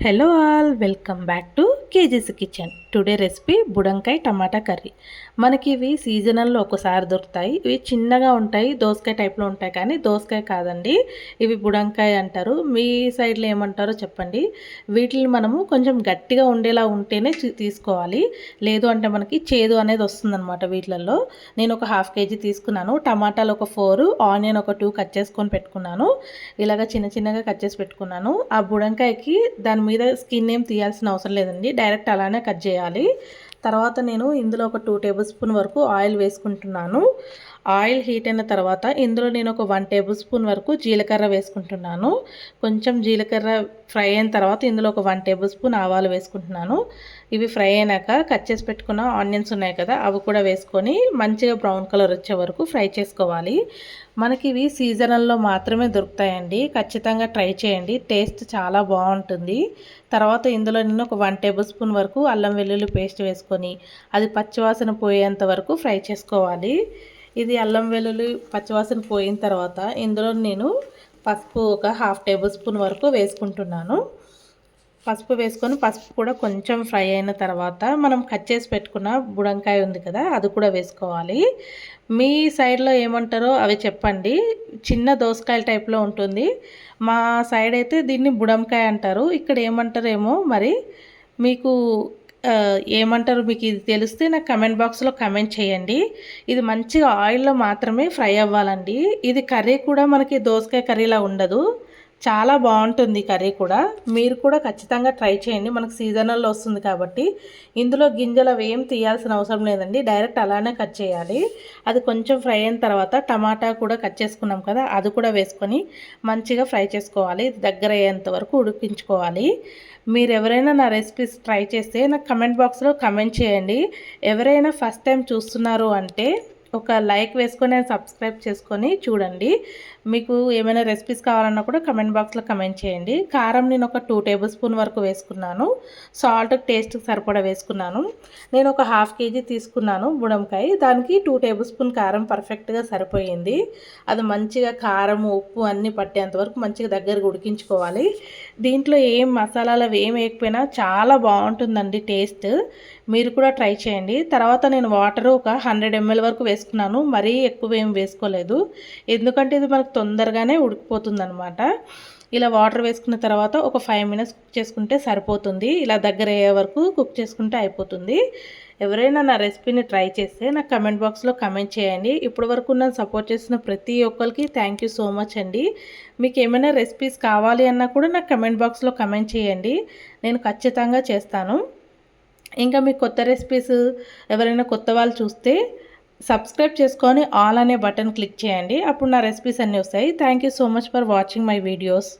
Hello all welcome back to KG's kitchen. Today recipe బుడంకాయ tomato curry. మనకి ఇవి సీజనల్లో ఒకసారి దొరుకుతాయి. ఇవి చిన్నగా ఉంటాయి దోసకాయ టైప్లో ఉంటాయి కానీ దోసకాయ కాదండి. ఇవి బుడంకాయ అంటారు. మీ సైడ్లో ఏమంటారో చెప్పండి. వీటిని మనము కొంచెం గట్టిగా ఉండేలా ఉంటేనే తీసుకోవాలి. లేదు అంటే మనకి చేదు అనేది వస్తుందన్నమాట వీటిలలో. నేను ఒక హాఫ్ కేజీ తీసుకున్నాను. టమాటాలు ఒక ఫోర్ ఆనియన్ ఒక టూ కట్ చేసుకొని పెట్టుకున్నాను. ఇలాగ చిన్న చిన్నగా కట్ చేసి పెట్టుకున్నాను. ఆ బుడంకాయకి దాని మీద స్కిన్ ఏం తీయాల్సిన అవసరం లేదండి. డైరెక్ట్ అలానే కట్ చేయాలి. తర్వాత నేను ఇందులో ఒక టూ టేబుల్ స్పూన్ వరకు ఆయిల్ వేసుకుంటున్నాను. ఆయిల్ హీట్ అయిన తర్వాత ఇందులో నేను ఒక వన్ టేబుల్ స్పూన్ వరకు జీలకర్ర వేసుకుంటున్నాను. కొంచెం జీలకర్ర ఫ్రై అయిన తర్వాత ఇందులో ఒక వన్ టేబుల్ స్పూన్ ఆవాలు వేసుకుంటున్నాను. ఇవి ఫ్రై అయినాక కట్ చేసి పెట్టుకున్న ఆనియన్స్ ఉన్నాయి కదా అవి కూడా వేసుకొని మంచిగా బ్రౌన్ కలర్ వచ్చే వరకు ఫ్రై చేసుకోవాలి. మనకి ఇవి సీజనల్లో మాత్రమే దొరుకుతాయండి. ఖచ్చితంగా ట్రై చేయండి. టేస్ట్ చాలా బాగుంటుంది. తర్వాత ఇందులో నేను ఒక వన్ టేబుల్ స్పూన్ వరకు అల్లం వెల్లుల్లి పేస్ట్ వేసుకొని అది పచ్చివాసన పోయేంత వరకు ఫ్రై చేసుకోవాలి. ఇది అల్లం వెల్లుల్లి పచ్చివాసన పోయిన తర్వాత ఇందులో నేను పసుపు ఒక హాఫ్ టేబుల్ స్పూన్ వరకు వేసుకుంటున్నాను. పసుపు వేసుకొని పసుపు కూడా కొంచెం ఫ్రై అయిన తర్వాత మనం కట్ చేసి పెట్టుకున్న బుడంకాయ ఉంది కదా అది కూడా వేసుకోవాలి. మీ సైడ్లో ఏమంటారో అవి చెప్పండి. చిన్న దోసకాయల టైప్లో ఉంటుంది. మా సైడ్ అయితే దీన్ని బుడంకాయ అంటారు. ఇక్కడ ఏమంటారేమో మరి మీకు ఏమంటారు మీకు ఇది తెలిస్తే నాకు కమెంట్ బాక్స్లో కమెంట్ చేయండి. ఇది మంచిగా ఆయిల్లో మాత్రమే ఫ్రై అవ్వాలండి. ఇది కర్రీ కూడా మనకి దోసకాయ కర్రీలా ఉండదు. చాలా బాగుంటుంది కర్రీ కూడా. మీరు కూడా ఖచ్చితంగా ట్రై చేయండి. మనకు సీజనల్లో వస్తుంది కాబట్టి. ఇందులో గింజలు అవి ఏం తీయాల్సిన అవసరం లేదండి. డైరెక్ట్ అలానే కట్ చేయాలి. అది కొంచెం ఫ్రై అయిన తర్వాత టమాటా కూడా కట్ చేసుకున్నాం కదా అది కూడా వేసుకొని మంచిగా ఫ్రై చేసుకోవాలి. దగ్గర అయ్యేంత వరకు ఉడికించుకోవాలి. మీరు ఎవరైనా నా రెసిపీస్ ట్రై చేస్తే నాకు కమెంట్ బాక్స్లో కమెంట్ చేయండి. ఎవరైనా ఫస్ట్ టైం చూస్తున్నారు అంటే ఒక లైక్ వేసుకొని సబ్స్క్రైబ్ చేసుకొని చూడండి. మీకు ఏమైనా రెసిపీస్ కావాలన్నా కూడా కమెంట్ బాక్స్లో కమెంట్ చేయండి. కారం నేను ఒక టూ టేబుల్ స్పూన్ వరకు వేసుకున్నాను. సాల్ట్ టేస్ట్కి సరిపడా వేసుకున్నాను. నేను ఒక హాఫ్ కేజీ తీసుకున్నాను బుడంకాయ దానికి టూ టేబుల్ స్పూన్ కారం పర్ఫెక్ట్గా సరిపోయింది. అది మంచిగా కారం ఉప్పు అన్నీ పట్టేంత వరకు మంచిగా దగ్గరకు ఉడికించుకోవాలి. దీంట్లో ఏం మసాలాలు ఏం వేయకపోయినా చాలా బాగుంటుందండి టేస్ట్. మీరు కూడా ట్రై చేయండి. తర్వాత నేను వాటర్ ఒక హండ్రెడ్ ఎంఎల్ వరకు వేసుకున్నాను. మరీ ఎక్కువ ఏం వేసుకోలేదు. ఎందుకంటే ఇది మనకు తొందరగానే ఉడికిపోతుంది అనమాట ఇలా వాటర్ వేసుకున్న తర్వాత ఒక ఫైవ్ మినిట్స్ కుక్ చేసుకుంటే సరిపోతుంది. ఇలా దగ్గర అయ్యే వరకు కుక్ చేసుకుంటే అయిపోతుంది. ఎవరైనా నా రెసిపీని ట్రై చేస్తే నాకు కమెంట్ బాక్స్లో కమెంట్ చేయండి. ఇప్పటి వరకు నన్ను సపోర్ట్ చేసిన ప్రతి ఒక్కరికి థ్యాంక్ యూ సో మచ్ అండి. మీకు ఏమైనా రెసిపీస్ కావాలి అన్నా కూడా నాకు కమెంట్ బాక్స్లో కమెంట్ చేయండి. నేను ఖచ్చితంగా చేస్తాను. ఇంకా మీ కొత్త రెసిపీస్ ఎవరైనా కొత్త వాళ్ళు చూస్తే సబ్స్క్రైబ్ చేసుకొని ఆల్ అనే బటన్ క్లిక్ చేయండి. అప్పుడు నా రెసిపీస్ అన్నీ వస్తాయి. Thank you so much for watching my videos